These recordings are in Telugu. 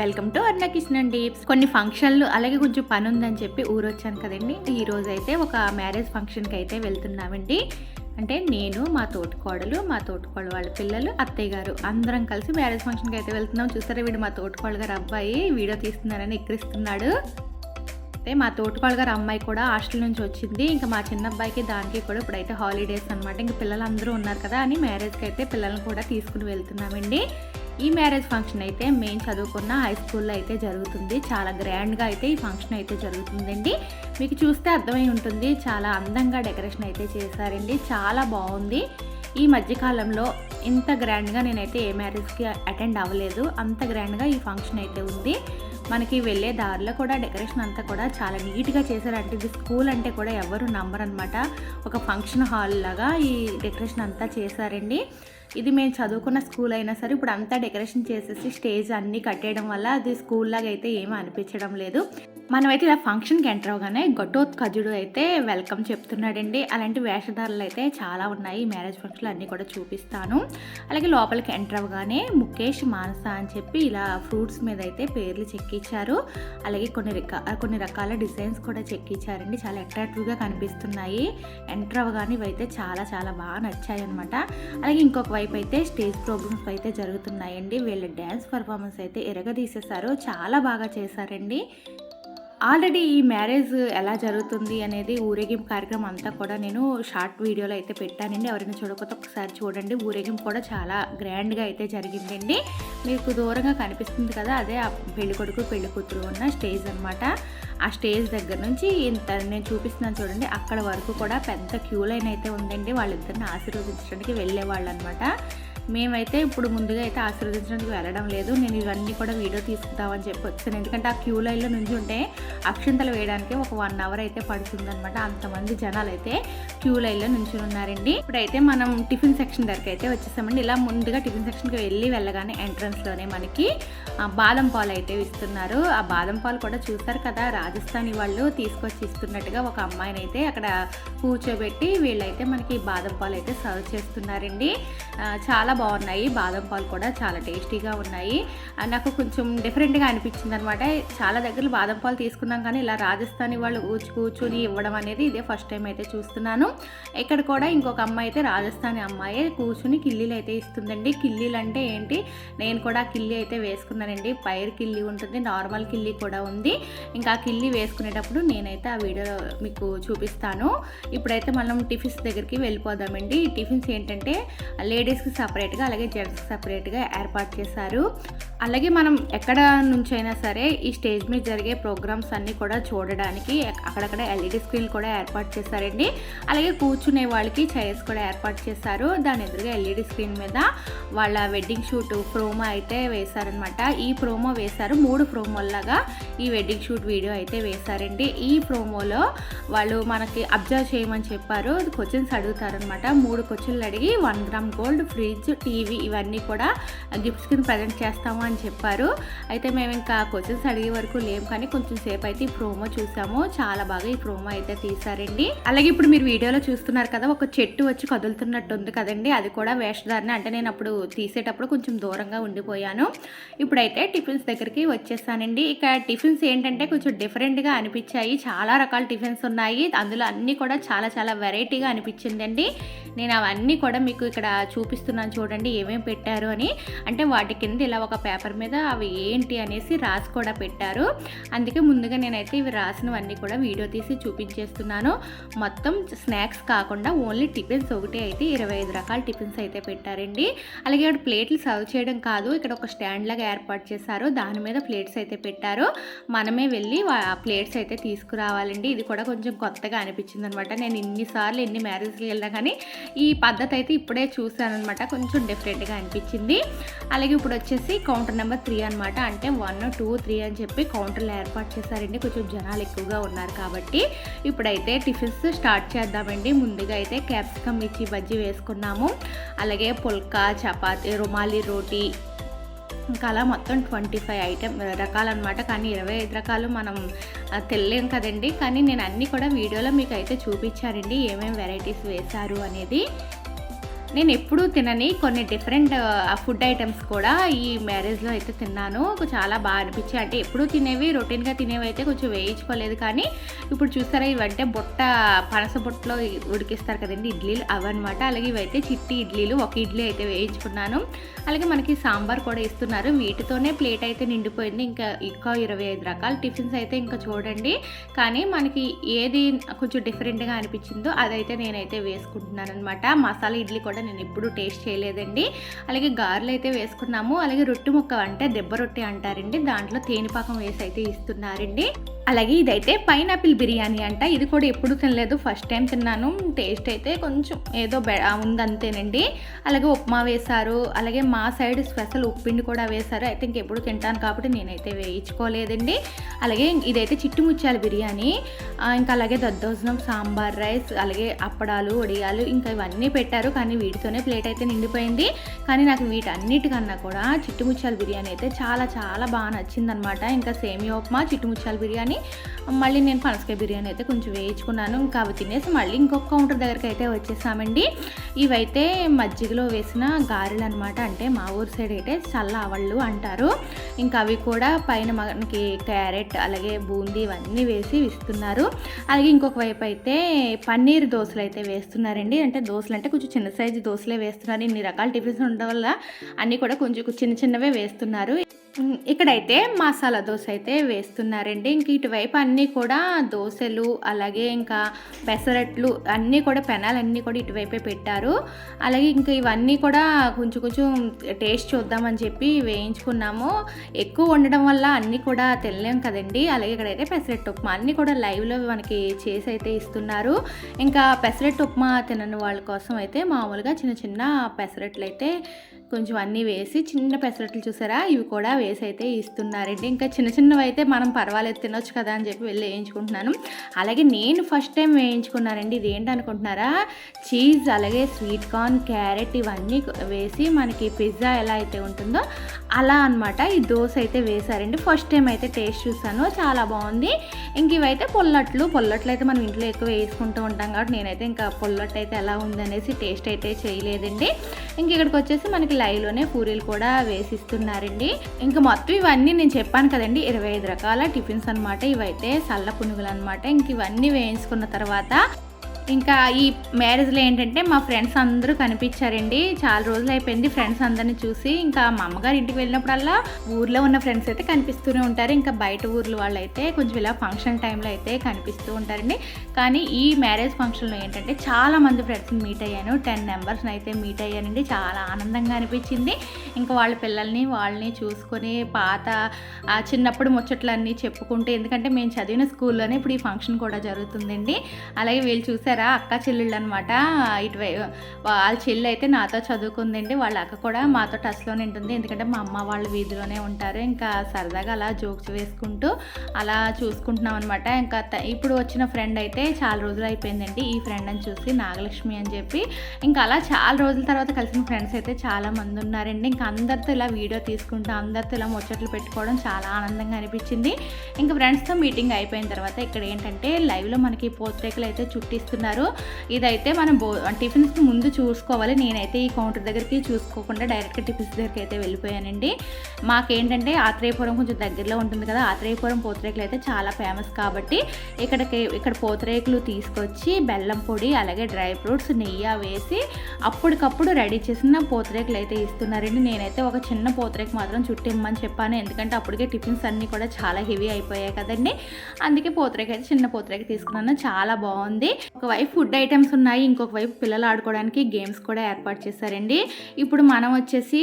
వెల్కమ్ టు అన్న కిషన్ అండి కొన్ని ఫంక్షన్లు అలాగే కొంచెం పని ఉందని చెప్పి ఊరు వచ్చాను కదండి. ఈ రోజు అయితే ఒక మ్యారేజ్ ఫంక్షన్కి అయితే వెళ్తున్నామండి. అంటే నేను మా తోటికోడలు మా తోటికోడలు వాళ్ళ పిల్లలు అత్తయ్య గారు అందరం కలిసి మ్యారేజ్ ఫంక్షన్కి అయితే వెళ్తున్నాం. చూసారా వీడు మా తోటికోడలు గారు అబ్బాయి వీడియో తీస్తున్నారని ఎక్కిరిస్తున్నాడు. అయితే మా తోటికోళ్ళ గారు అమ్మాయి కూడా హాస్టల్ నుంచి వచ్చింది. ఇంకా మా చిన్న అబ్బాయికి దానికి కూడా ఇప్పుడైతే హాలిడేస్ అనమాట ఇంకా పిల్లలందరూ ఉన్నారు కదా అని మ్యారేజ్కి అయితే పిల్లల్ని కూడా తీసుకుని వెళ్తున్నామండి. ఈ మ్యారేజ్ ఫంక్షన్ అయితే మేము చదువుకున్న హై స్కూల్లో అయితే జరుగుతుంది. చాలా గ్రాండ్గా అయితే ఈ ఫంక్షన్ అయితే జరుగుతుందండి. మీకు చూస్తే అర్థమై ఉంటుంది. చాలా అందంగా డెకరేషన్ అయితే చేశారండి. చాలా బాగుంది. ఈ మధ్యకాలంలో ఇంత గ్రాండ్గా నేనైతే ఏ మ్యారేజ్కి అటెండ్ అవ్వలేదు. అంత గ్రాండ్గా ఈ ఫంక్షన్ అయితే ఉంది. మనకి వెళ్ళే దారిలో కూడా డెకరేషన్ అంతా కూడా చాలా నీట్గా చేశారంటే ఇది స్కూల్ అంటే కూడా ఎవరు నమ్మరు అనమాట ఒక ఫంక్షన్ హాల్ లాగా ఈ డెకరేషన్ అంతా చేశారండి. ఇది మేము చదువుకున్న స్కూల్ అయినా సరే ఇప్పుడు అంతా డెకరేషన్ చేసేసి స్టేజ్ అన్నీ కట్టేయడం వల్ల అది స్కూల్ లాగా అయితే ఏమీ అనిపించడం లేదు. మనమైతే ఇలా ఫంక్షన్కి ఎంటర్ అవగానే ఘటోత్కజుడు అయితే వెల్కమ్ చెప్తున్నాడండి. అలాంటి వేషధారలు అయితే చాలా ఉన్నాయి. మ్యారేజ్ ఫంక్షన్లు అన్నీ కూడా చూపిస్తాను. అలాగే లోపలికి ఎంటర్ అవ్వగానే ముఖేష్ మానస అని చెప్పి ఇలా ఫ్రూట్స్ మీద అయితే పేర్లు చెక్కిచ్చారు. అలాగే కొన్ని రక కొన్ని రకాల డిజైన్స్ కూడా చెక్కిచ్చారండి. చాలా అట్రాక్టివ్గా కనిపిస్తున్నాయి. ఎంటర్ అవ్వగానే ఇవైతే చాలా చాలా బాగా నచ్చాయి అనమాట అలాగే ఇంకొక వైపు అయితే స్టేజ్ ప్రోగ్రామ్స్ అయితే జరుగుతున్నాయండి. వీళ్ళ డ్యాన్స్ పర్ఫార్మెన్స్ అయితే ఎరగదీసేశారు. చాలా బాగా చేశారండి. ఆల్రెడీ ఈ మ్యారేజ్ ఎలా జరుగుతుంది అనేది ఊరేగింపు కార్యక్రమం అంతా కూడా నేను షార్ట్ వీడియోలో అయితే పెట్టానండి. ఎవరైనా చూడకపోతే ఒకసారి చూడండి. ఊరేగింపు కూడా చాలా గ్రాండ్గా అయితే జరిగిందండి. మీకు దూరంగా కనిపిస్తుంది కదా అదే ఆ పెళ్ళి కొడుకు పెళ్ళి కూతురు ఉన్న స్టేజ్ అనమాట ఆ స్టేజ్ దగ్గర నుంచి ఇంత నేను చూపిస్తున్నాను చూడండి. అక్కడ వరకు కూడా పెద్ద క్యూ లైన్ అయితే ఉందండి. వాళ్ళిద్దరిని ఆశీర్వదించడానికి వెళ్ళేవాళ్ళు అనమాట మేమైతే ఇప్పుడు ముందుగా అయితే ఆశీర్వదించడానికి వెళ్ళడం లేదు. నేను ఇవన్నీ కూడా వీడియో తీసుకుంటామని చెప్పి వచ్చాను ఎందుకంటే ఆ క్యూ లైన్లో నుంచి ఉంటే అక్షంతలు వేయడానికి ఒక వన్ అవర్ అయితే పడుతుందనమాట అంతమంది జనాలు అయితే క్యూ లైన్లో నుంచి ఉన్నారండి. ఇప్పుడైతే మనం టిఫిన్ సెక్షన్ దగ్గరికి అయితే వచ్చేసామండి. ఇలా ముందుగా టిఫిన్ సెక్షన్కి వెళ్ళి వెళ్ళగానే ఎంట్రన్స్లోనే మనకి బాదం పాలు అయితే ఇస్తున్నారు. ఆ బాదం పాలు కూడా చూస్తారు కదా రాజస్థానీ వాళ్ళు తీసుకొచ్చి ఇస్తున్నట్టుగా ఒక అమ్మాయిని అయితే అక్కడ కూర్చోబెట్టి వీళ్ళైతే మనకి బాదం పాలు అయితే సర్వ్ చేస్తున్నారండి. చాలా బాగున్నాయి. బాదం పాలు కూడా చాలా టేస్టీగా ఉన్నాయి. నాకు కొంచెం డిఫరెంట్గా అనిపించింది అనమాట చాలా దగ్గర బాదం పాలు తీసుకున్నాం కానీ ఇలా రాజస్థానీ వాళ్ళు కూర్చు కూర్చుని ఇవ్వడం అనేది ఇదే ఫస్ట్ టైం అయితే చూస్తున్నాను. ఇక్కడ కూడా ఇంకొక అమ్మాయి అయితే రాజస్థానీ అమ్మాయి కూర్చుని కిల్లీలు అయితే ఇస్తుందండి. కిల్లీలు అంటే ఏంటి? నేను కూడా కిల్లి అయితే వేసుకున్నానండి. పైర్ కిల్లి ఉంటుంది నార్మల్ కిల్లి కూడా ఉంది. ఇంకా కిల్లి వేసుకునేటప్పుడు నేనైతే ఆ వీడియో మీకు చూపిస్తాను. ఇప్పుడైతే మనం టిఫిన్స్ దగ్గరికి వెళ్ళిపోదామండి. టిఫిన్స్ ఏంటంటే లేడీస్కి సపరేట్ సపరేట్గా అలాగే జెంట్స్ సపరేట్గా ఏర్పాటు చేశారు. అలాగే మనం ఎక్కడ నుంచి అయినా సరే ఈ స్టేజ్ మీద జరిగే ప్రోగ్రామ్స్ అన్నీ కూడా చూడడానికి అక్కడక్కడ ఎల్ఈడి స్క్రీన్ కూడా ఏర్పాటు చేశారండి. అలాగే కూర్చునే వాళ్ళకి చైర్స్ కూడా ఏర్పాటు చేశారు. దాని ఎదురుగా ఎల్ఈడి స్క్రీన్ మీద వాళ్ళ వెడ్డింగ్ షూట్ ప్రోమో అయితే వేశారనమాట ఈ ప్రోమో వేశారు. మూడు ప్రోమోల్లాగా ఈ వెడ్డింగ్ షూట్ వీడియో అయితే వేశారండి. ఈ ప్రోమోలో వాళ్ళు మనకి అబ్జర్వ్ చేయమని చెప్పారు. క్వశ్చన్స్ అడుగుతారనమాట మూడు క్వశ్చన్లు అడిగి one gram gold fridge TV ఇవన్నీ కూడా గిఫ్ట్స్ కింద ప్రజెంట్ చేస్తాము అని చెప్పారు. అయితే మేము ఇంకా క్వశ్చన్స్ అడిగే వరకు లేము కానీ కొంచెం సేపు అయితే ఈ ప్రోమో చూసాము. చాలా బాగా ఈ ప్రోమో అయితే తీసారండి అలాగే ఇప్పుడు మీరు వీడియోలో చూస్తున్నారు కదా ఒక చెట్టు వచ్చి కదులుతున్నట్టు ఉంది కదండి. అది కూడా వేషధారణ. అంటే నేను అప్పుడు తీసేటప్పుడు కొంచెం దూరంగా ఉండిపోయాను. ఇప్పుడైతే టిఫిన్స్ దగ్గరికి వచ్చేసానండి. ఇక టిఫిన్స్ ఏంటంటే కొంచెం డిఫరెంట్గా అనిపించాయి. చాలా రకాల టిఫిన్స్ ఉన్నాయి. అందులో అన్నీ కూడా చాలా చాలా వెరైటీగా అనిపించిందండి. నేను అవన్నీ కూడా మీకు ఇక్కడ చూపిస్తున్నాను చూడండి ఏమేమి పెట్టారు అని. అంటే వాటి కింద ఇలా ఒక పేపర్ మీద అవి ఏంటి అనేసి రాసి కూడా పెట్టారు. అందుకే ముందుగా నేనైతే ఇవి రాసినవన్నీ కూడా వీడియో తీసి చూపించేస్తున్నాను. మొత్తం స్నాక్స్ కాకుండా ఓన్లీ టిఫిన్స్ ఒకటి అయితే ఇరవై ఐదు రకాల టిఫిన్స్ అయితే పెట్టారండి. అలాగే ఇక్కడ ప్లేట్లు సర్వ్ చేయడం కాదు ఇక్కడ ఒక స్టాండ్ లాగా ఏర్పాటు చేశారు. దాని మీద ప్లేట్స్ అయితే పెట్టారు. మనమే వెళ్ళి ఆ ప్లేట్స్ అయితే తీసుకురావాలండి. ఇది కూడా కొంచెం కొత్తగా అనిపించింది అనమాట నేను ఇన్నిసార్లు ఎన్ని మ్యారేజ్కి వెళ్ళినా కానీ ఈ పద్ధతి అయితే ఇప్పుడే చూసాను అనమాట కొంచెం డిఫరెంట్గా అనిపించింది. అలాగే ఇప్పుడు వచ్చేసి కౌంటర్ నెంబర్ త్రీ అనమాట అంటే వన్ టూ త్రీ అని చెప్పి కౌంటర్లు ఏర్పాటు చేశారండి. కొంచెం జనాలు ఎక్కువగా ఉన్నారు కాబట్టి. ఇప్పుడైతే టిఫిన్స్ స్టార్ట్ చేద్దామండి. ముందుగా అయితే క్యాప్సికమ్ మిర్చి బజ్జీ వేసుకున్నాము. అలాగే పుల్కా చపాతీ రుమాలి రోటీ. ఇంకా అలా మొత్తం ట్వంటీ ఫైవ్ ఐటెం రకాలన్నమాట. కానీ ఇరవై ఐదు రకాలు మనం తెలియం కదండి. కానీ నేను అన్నీ కూడా వీడియోలో మీకు అయితే చూపించానండి. ఏమేమి వెరైటీస్ వేశారు అనేది. నేను ఎప్పుడూ తినని కొన్ని డిఫరెంట్ ఫుడ్ ఐటమ్స్ కూడా ఈ మ్యారేజ్లో అయితే తిన్నాను. చాలా బాగా అనిపించాయి. అంటే ఎప్పుడూ తినేవి రొటీన్గా తినేవి అయితే కొంచెం వేయించుకోలేదు. కానీ ఇప్పుడు చూస్తారా ఇవంటే బుట్ట పనస బుట్టలో ఉడికిస్తారు కదండి ఇడ్లీలు అవన్నమాట. అలాగే ఇవైతే చిట్టి ఇడ్లీలు ఒక ఇడ్లీ అయితే వేయించుకున్నాను. అలాగే మనకి సాంబార్ కూడా ఇస్తున్నారు. వీటితోనే ప్లేట్ అయితే నిండిపోయింది. ఇంకా ఇంకా ఇరవై ఐదు రకాల టిఫిన్స్ అయితే ఇంకా చూడండి. కానీ మనకి ఏది కొంచెం డిఫరెంట్గా అనిపించిందో అదైతే నేనైతే వేసుకుంటున్నాను అనమాట మసాలా ఇడ్లీ కూడా నేను ఎప్పుడు టేస్ట్ చేయలేదండి. అలాగే గారెలు అయితే వేసుకున్నాము. అలాగే రొట్టె ముక్క అంటే దెబ్బ రొట్టె అంటారండి. దాంట్లో తేనిపాకం వేసి అయితే ఇస్తున్నారండి. అలాగే ఇదైతే పైనాపిల్ బిర్యానీ అంట. ఇది కూడా ఎప్పుడు తినలేదు. ఫస్ట్ టైం తిన్నాను. టేస్ట్ అయితే కొంచెం ఏదో బె ఉందంతేనండి అలాగే ఉప్మా వేశారు. అలాగే మా సైడ్ స్పెషల్ ఉప్పిండి కూడా వేశారు. అయితే ఇంకెప్పుడు తింటాను కాబట్టి నేనైతే వేయించుకోలేదండి. అలాగే ఇదైతే చిట్టుముచ్చాల బిర్యానీ. ఇంకా అలాగే దద్దోజనం సాంబార్ రైస్ అలాగే అప్పడాలు వడియాలు ఇంకా ఇవన్నీ పెట్టారు. కానీ వీటితోనే ప్లేట్ అయితే నిండిపోయింది. కానీ నాకు వీటన్నిటికన్నా కూడా చిట్టుముచ్చాల బిర్యానీ అయితే చాలా చాలా బాగా నచ్చిందనమాట ఇంకా సేమియా ఉప్మా చిట్టుముచ్చాల బిర్యానీ మళ్ళీ నేను పనసకాయ బిర్యానీ అయితే కొంచెం వేయించుకున్నాను. ఇంకా అవి తినేసి మళ్ళీ ఇంకొక కౌంటర్ దగ్గరికి అయితే వచ్చేసామండి. ఇవైతే మజ్జిగలో వేసిన గారెలు అనమాట అంటే మా ఊరు సైడ్ అయితే చల్ల ఆవళ్ళు అంటారు. ఇంకా అవి కూడా పైన మనకి క్యారెట్ అలాగే బూందీ ఇవన్నీ వేసి ఇస్తున్నారు అలాగే ఇంకొక వైపు అయితే పన్నీర్ దోశలు అయితే వేస్తున్నారండి. అంటే దోశలు అంటే కొంచెం చిన్న సైజు దోశలే వేస్తున్నారు. ఇన్ని రకాల టిఫిన్స్ ఉండడం వల్ల అన్నీ కూడా కొంచెం చిన్న చిన్నవే వేస్తున్నారు. ఇక్కడైతే మసాలా దోశ అయితే వేస్తున్నారండి. ఇంక ఇటువైపు అన్నీ కూడా దోశలు అలాగే ఇంకా పెసరట్లు అన్నీ కూడా పెనాలన్నీ కూడా ఇటువైపే పెట్టారు. అలాగే ఇంకా ఇవన్నీ కూడా కొంచెం కొంచెం టేస్ట్ చూద్దామని చెప్పి వేయించుకున్నాము. ఎక్కువ వండడం వల్ల అన్నీ కూడా తెలియలేం కదండి. అలాగే ఇక్కడైతే పెసరట్టు ఉప్మా అన్నీ కూడా లైవ్లో మనకి చేసి అయితే ఇస్తున్నారు. ఇంకా పెసరట్టు ఉప్మా తినని వాళ్ళ కోసం అయితే మామూలుగా చిన్న చిన్న పెసరట్లు అయితే కొంచెం అన్నీ వేసి చిన్న పెసరట్లు చూసారా? ఇవి కూడా వేసి అయితే ఇస్తున్నారండి. ఇంకా చిన్న చిన్నవి అయితే మనం పర్వాలేదు తినొచ్చు కదా అని చెప్పి వెళ్ళి వేయించుకుంటున్నాను. అలాగే నేను ఫస్ట్ టైం వేయించుకున్నానండి. ఇది ఏంటి అనుకుంటున్నారా? చీజ్ అలాగే స్వీట్ కార్న్ క్యారెట్ ఇవన్నీ వేసి మనకి పిజ్జా ఎలా అయితే ఉంటుందో అలా అనమాట ఈ దోశ అయితే వేశారండి ఫస్ట్ టైం అయితే టేస్ట్ చూసాను. చాలా బాగుంది. ఇంక ఇవైతే పొల్లట్లు. పొల్లట్లు అయితే మనం ఇంట్లో ఎక్కువ వేసుకుంటూ ఉంటాం కాబట్టి నేనైతే ఇంకా పొల్లట్ అయితే ఎలా ఉందనేసి టేస్ట్ అయితే చేయలేదండి. ఇంక ఇక్కడికి వచ్చేసి మనకి లైవ్లోనే పూరీలు కూడా వేసిస్తున్నారండి. ఇంకా మొత్తం ఇవన్నీ నేను చెప్పాను కదండి ఇరవై ఐదు రకాల టిఫిన్స్ అనమాట ఇవైతే సల్ల పునుగులు అనమాట ఇంక ఇవన్నీ వేయించుకున్న తర్వాత ఇంకా ఈ మ్యారేజ్లో ఏంటంటే మా ఫ్రెండ్స్ అందరూ కనిపించారండి. చాలా రోజులు అయిపోయింది ఫ్రెండ్స్ అందరిని చూసి. ఇంకా మా అమ్మగారి ఇంటికి వెళ్ళినప్పుడల్లా ఊర్లో ఉన్న ఫ్రెండ్స్ అయితే కనిపిస్తూనే ఉంటారు. ఇంకా బయట ఊర్ల వాళ్ళు అయితే కొంచెం ఇలా ఫంక్షన్ టైంలో అయితే కనిపిస్తూ ఉంటారండి. కానీ ఈ మ్యారేజ్ ఫంక్షన్లో ఏంటంటే చాలా మంది ఫ్రెండ్స్ని మీట్ అయ్యాను. టెన్ మెంబర్స్ని అయితే మీట్ అయ్యానండి. చాలా ఆనందంగా అనిపించింది. ఇంకా వాళ్ళ పిల్లల్ని వాళ్ళని చూసుకొని పాత చిన్నప్పుడు ముచ్చట్లన్నీ చెప్పుకుంటే ఎందుకంటే మేము చదివిన స్కూల్లోనే ఇప్పుడు ఈ ఫంక్షన్ కూడా జరుగుతుందండి. అలాగే వీళ్ళు చూసారు చూసారా అక్క చెల్లెళ్ళు అనమాట ఇటువై వాళ్ళ చెల్లి అయితే నాతో చదువుకుందండి. వాళ్ళ అక్క కూడా మాతో టచ్లోనే ఉంటుంది. ఎందుకంటే మా అమ్మ వాళ్ళ వీధిలోనే ఉంటారు. ఇంకా సరదాగా అలా జోక్స్ వేసుకుంటూ అలా చూసుకుంటున్నాం అనమాట ఇంకా ఇప్పుడు వచ్చిన ఫ్రెండ్ అయితే చాలా రోజులు అయిపోయిందండి. ఈ ఫ్రెండ్ అని చూసి నాగలక్ష్మి అని చెప్పి ఇంకా అలా చాలా రోజుల తర్వాత కలిసిన ఫ్రెండ్స్ అయితే చాలా మంది ఉన్నారండి. ఇంకా అందరితో ఇలా వీడియో తీసుకుంటూ అందరితో ఇలా ముచ్చట్లు పెట్టుకోవడం చాలా ఆనందంగా అనిపించింది. ఇంకా ఫ్రెండ్స్తో మీటింగ్ అయిపోయిన తర్వాత ఇక్కడ ఏంటంటే లైవ్లో మనకి పోత్రేకలు అయితే చుట్టిస్తున్నారు. ఇస్తున్నారు ఇదైతే మనం బో టిఫిన్స్ ముందు చూసుకోవాలి. నేనైతే ఈ కౌంటర్ దగ్గరికి చూసుకోకుండా డైరెక్ట్గా టిఫిన్స్ దగ్గరికి అయితే వెళ్ళిపోయానండి. మాకేంటంటే ఆత్రేయపురం కొంచెం దగ్గరలో ఉంటుంది కదా ఆత్రేయపురం పోతరేకులు అయితే చాలా ఫేమస్ కాబట్టి ఇక్కడికి ఇక్కడ పోతరేకులు తీసుకొచ్చి బెల్లం పొడి అలాగే డ్రై ఫ్రూట్స్ నెయ్యి వేసి అప్పటికప్పుడు రెడీ చేసిన పోతరేకులు అయితే ఇస్తున్నారండి. నేనైతే ఒక చిన్న పోతరేకు మాత్రం చుట్టిమ్మని చెప్పాను. ఎందుకంటే అప్పటికే టిఫిన్స్ అన్నీ కూడా చాలా హెవీ అయిపోయాయి కదండి. అందుకే పోతరేకు అయితే చిన్న పోతరేకు తీసుకున్నాను. చాలా బాగుంది. ఒక వైపు ఫుడ్ ఐటమ్స్ ఉన్నాయి ఇంకొక వైపు పిల్లలు ఆడుకోవడానికి గేమ్స్ కూడా ఏర్పాటు చేశారండి. ఇప్పుడు మనం వచ్చేసి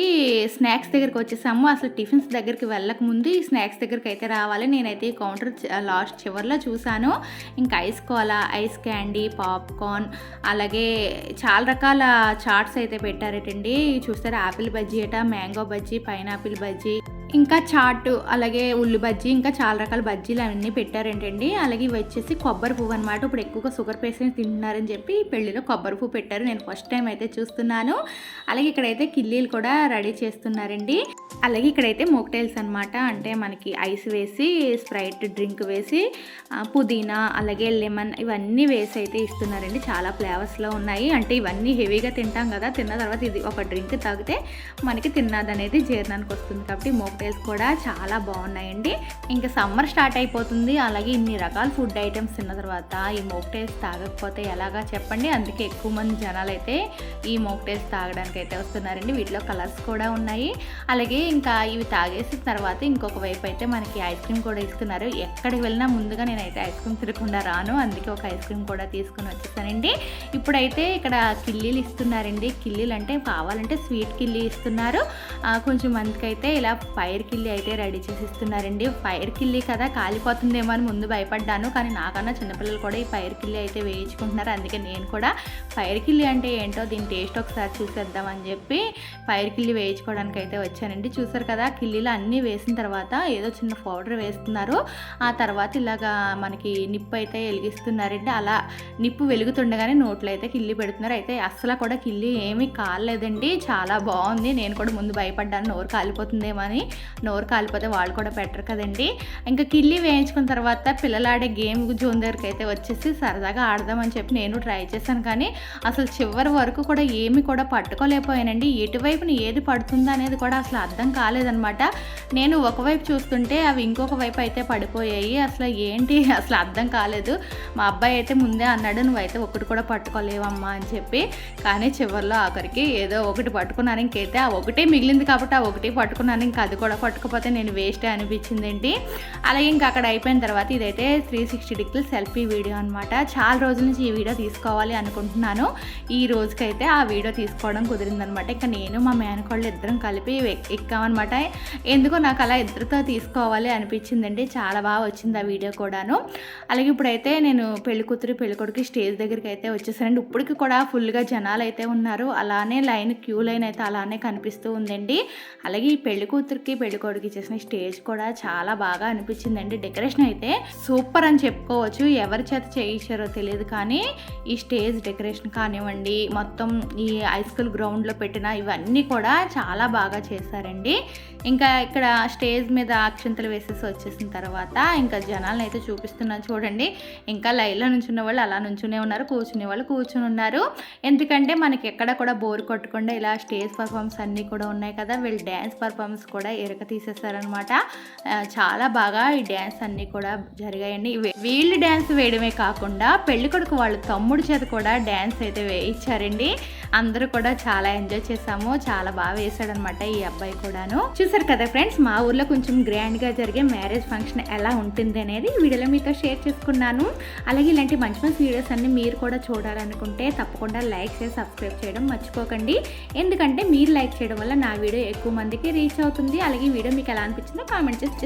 స్నాక్స్ దగ్గరికి వచ్చేసాము. అసలు టిఫిన్స్ దగ్గరికి వెళ్ళక ముందు ఈ స్నాక్స్ దగ్గరికి అయితే రావాలి. నేనైతే ఈ కౌంటర్ లాస్ట్ చివరిలో చూశాను. ఇంకా ice cola ice candy popcorn అలాగే చాలా రకాల చాట్స్ అయితే పెట్టారటండి. చూస్తారు ఆపిల్ బజ్జీ అట మ్యాంగో బజ్జీ పైనాపిల్ బజ్జీ. ఇంకా చాట్ అలాగే ఉల్లి బజ్జీ ఇంకా చాలా రకాల బజ్జీలు అవన్నీ పెట్టారేంటండి. అలాగే ఇవి వచ్చేసి కొబ్బరి పువ్వు అనమాట ఇప్పుడు ఎక్కువగా షుగర్ పేషెంట్స్ తింటున్నారని చెప్పి పెళ్ళిలో కొబ్బరి పువ్వు పెట్టారు. నేను ఫస్ట్ టైం అయితే చూస్తున్నాను. అలాగే ఇక్కడైతే కిల్లీలు కూడా రెడీ చేస్తున్నారండి. అలాగే ఇక్కడైతే మోక్టైల్స్ అనమాట అంటే మనకి ఐస్ వేసి స్ప్రైట్ డ్రింక్ వేసి పుదీనా అలాగే లెమన్ ఇవన్నీ వేసి అయితే ఇస్తున్నారండి. చాలా ఫ్లేవర్స్లో ఉన్నాయి. అంటే ఇవన్నీ హెవీగా తింటాం కదా. తిన్న తర్వాత ఇది ఒక డ్రింక్ తాగితే మనకి తిన్నది అనేది జీర్ణానికి వస్తుంది కాబట్టి కాక్టైల్స్ కూడా చాలా బాగున్నాయండి. ఇంకా సమ్మర్ స్టార్ట్ అయిపోతుంది. అలాగే ఇన్ని రకాల ఫుడ్ ఐటమ్స్ తిన్న తర్వాత ఈ మోక్టైల్స్ తాగకపోతే ఎలాగా చెప్పండి. అందుకే ఎక్కువ మంది జనాలు అయితే ఈ మోక్టైల్స్ తాగడానికి అయితే వస్తున్నారండి. వీటిలో కలర్స్ కూడా ఉన్నాయి. అలాగే ఇంకా ఇవి తాగేసిన తర్వాత ఇంకొక వైపు అయితే మనకి ఐస్ క్రీమ్ కూడా ఇస్తున్నారు. ఎక్కడికి వెళ్ళినా ముందుగా నేనైతే ఐస్ క్రీమ్ తిరగకుండా రాను. అందుకే ఒక ఐస్ క్రీమ్ కూడా తీసుకుని వచ్చేసానండి. ఇప్పుడైతే ఇక్కడ కిల్లీలు ఇస్తున్నారండి. కిల్లీలు అంటే కావాలంటే స్వీట్ కిల్లీ ఇస్తున్నారు. కొంచెం మందికి అయితే ఇలా ఫైర్ కిల్లీ అయితే రెడీ చేసి ఇస్తున్నారండి ఫైర్ కిల్లీ కదా కాలిపోతుందేమో అని ముందు భయపడ్డాను. కానీ నాకన్నా చిన్నపిల్లలు కూడా ఈ ఫైర్ కిల్లీ అయితే వేయించుకుంటున్నారు. అందుకే నేను కూడా ఫైర్ కిల్లీ అంటే ఏంటో దీని టేస్ట్ ఒకసారి చూసేద్దామని చెప్పి ఫైర్ కిల్లీ వేయించుకోవడానికి అయితే వచ్చానండి. చూసారు కదా కిల్లీలు అన్నీ వేసిన తర్వాత ఏదో చిన్న పౌడర్ వేస్తున్నారు. ఆ తర్వాత ఇలాగా మనకి నిప్పు అయితే వెలిగిస్తున్నారండి. అలా నిప్పు వెలుగుతుండగానే నోట్లో అయితే కిల్లి పెడుతున్నారు. అయితే అస్సలు కూడా కిల్లి ఏమీ కాలేదండి చాలా బాగుంది. నేను కూడా ముందు భయపడ్డాను. నోరు కాలిపోతుందేమో అని. నోరు కాలిపోతే వాళ్ళు కూడా పెట్టరు కదండి. ఇంకా కిల్లి వేయించుకున్న తర్వాత పిల్లలు ఆడే గేమ్ జోన్ దగ్గరికి అయితే వచ్చేసి సరదాగా ఆడదామని చెప్పి నేను ట్రై చేశాను. కానీ అసలు చివరి వరకు కూడా ఏమి కూడా పట్టుకోలేకపోయానండి. ఎటువైపున ఏది పడుతుందా అనేది కూడా అసలు అర్థం కాలేదనమాట నేను ఒకవైపు చూస్తుంటే అవి ఇంకొక వైపు అయితే పడిపోయాయి. అసలు ఏంటి? అసలు అర్థం కాలేదు. మా అబ్బాయి అయితే ముందే అన్నాడు నువ్వైతే ఒకటి కూడా పట్టుకోలేవమ్మా అని చెప్పి. కానీ చివరిలో ఆఖరికి ఏదో ఒకటి పట్టుకున్నాను. ఇంకైతే ఆ ఒకటే మిగిలింది కాబట్టి ఆ ఒకటి పట్టుకున్నాను. ఇంకా అది కూడా పట్టుకపోతే నేను వేస్టే అనిపించింది ఏంటి అలాగే ఇంకా అక్కడ అయిపోయిన తర్వాత ఇదైతే three sixty degree selfie video అనమాట చాలా రోజుల నుంచి ఈ వీడియో తీసుకోవాలి అనుకుంటున్నాను. ఈ రోజుకైతే ఆ వీడియో తీసుకోవడం కుదిరిందనమాట ఇంకా నేను మా మేనకోళ్ళు ఇద్దరం కలిపి ఎక్కామన్నమాట. ఎందుకో నాకు అలా ఇద్దరితో తీసుకోవాలి అనిపించిందండి. చాలా బాగా వచ్చింది ఆ వీడియో కూడాను. అలాగే ఇప్పుడైతే నేను పెళ్ళి కూతురు పెళ్ళి కొడుకు స్టేజ్ దగ్గరికి అయితే వచ్చేసానండి. ఇప్పటికి కూడా ఫుల్గా జనాలు అయితే ఉన్నారు. అలానే లైన్ క్యూ లైన్ అయితే అలానే కనిపిస్తూ ఉందండి. అలాగే ఈ పెళ్ళి కూతురికి పెళ్ళికొడుకు చేసిన స్టేజ్ కూడా చాలా బాగా అనిపించిందండి. డెకరేషన్ అయితే సూపర్ అని చెప్పుకోవచ్చు. ఎవరి చేత చేయించారో తెలియదు కానీ ఈ స్టేజ్ డెకరేషన్ కానివ్వండి మొత్తం ఈ హై స్కూల్ గ్రౌండ్లో పెట్టిన ఇవన్నీ కూడా చాలా బాగా చేశారండి. ఇంకా ఇక్కడ స్టేజ్ మీద అక్షంతలు వేసేసి వచ్చేసిన తర్వాత ఇంకా జనాలను అయితే చూపిస్తున్నాను చూడండి. ఇంకా లైన్లో నుంచున్న వాళ్ళు అలా నుంచునే ఉన్నారు కూర్చునే వాళ్ళు కూర్చుని ఉన్నారు. ఎందుకంటే మనకి ఎక్కడ కూడా బోర్ కొట్టకుండా ఇలా స్టేజ్ పర్ఫార్మెన్స్ అన్నీ కూడా ఉన్నాయి కదా వీళ్ళు డ్యాన్స్ పర్ఫార్మెన్స్ కూడా ఎరక తీసేస్తారనమాట. చాలా బాగా ఈ డ్యాన్స్ అన్నీ కూడా జరిగాయండి. వీళ్ళు డ్యాన్స్ వేయడమే కాకుండా పెళ్ళి కొడుకు వాళ్ళ తమ్ముడి చేత కూడా డ్యాన్స్ అయితే వేయించారండి అందరూ కూడా చాలా ఎంజాయ్ చేసాము చాలా బాగా వేశాడనమాట ఈ అబ్బాయి కూడాను. చూసారు కదా ఫ్రెండ్స్ మా ఊర్లో కొంచెం గ్రాండ్గా జరిగే మ్యారేజ్ ఫంక్షన్ ఎలా ఉంటుంది అనేది వీడియోలో మీతో షేర్ చేసుకున్నాను. అలాగే ఇలాంటి మంచి మంచి వీడియోస్ అన్ని మీరు కూడా చూడాలనుకుంటే తప్పకుండా లైక్ చేసి సబ్స్క్రైబ్ చేయడం మర్చిపోకండి. ఎందుకంటే మీరు లైక్ చేయడం వల్ల నా వీడియో ఎక్కువ మందికి రీచ్ అవుతుంది. అలాగే ఈ వీడియో మీకు ఎలా అనిపించిందో కామెంట్ చేసి